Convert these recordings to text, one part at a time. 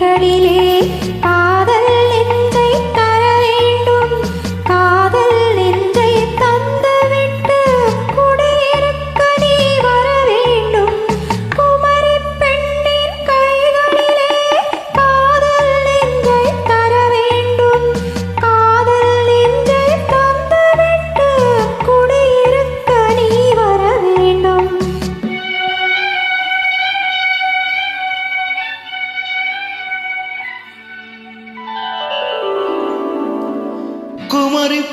കടലിലെ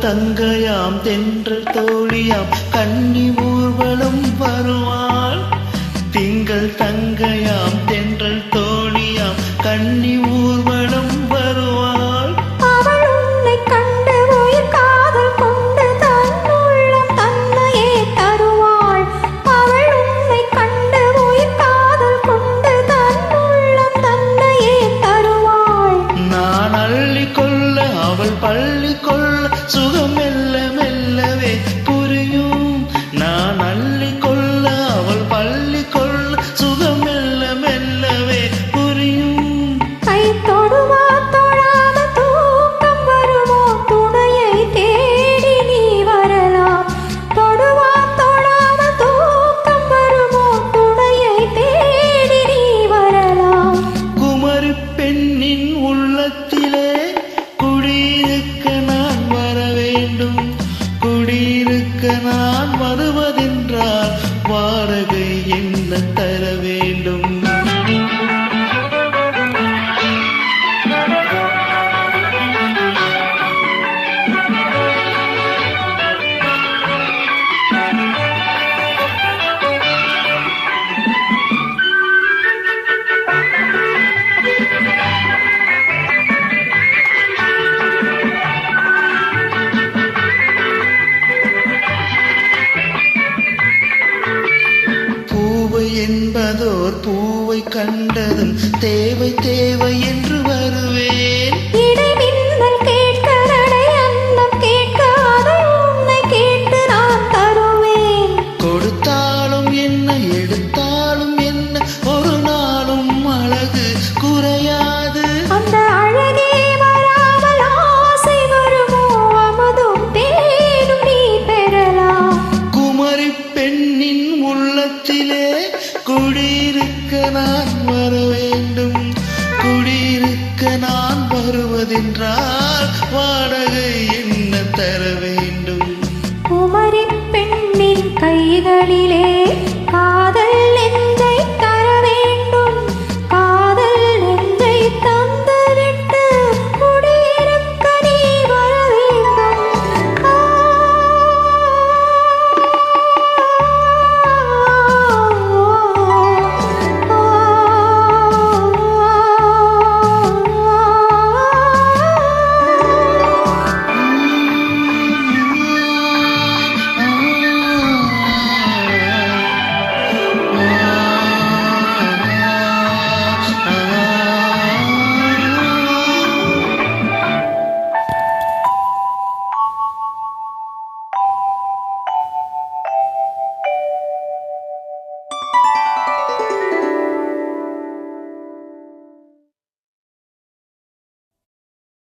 தங்கையாம் தென்றல் தோழியாம் கண்ணி ஊர்வலம் வருவாள். திங்கள் தங்கையாம் தென்றல் தோழியாம் கண்ணி ஊர்வலம் வாடகை என்ன தரவே? என்பதோர் பூவை கண்டதும் தேவை தேவை என் என்றால் வாடகை என்ன தர வேண்டும்? உமரின் பெண்ணின் கைகளிலே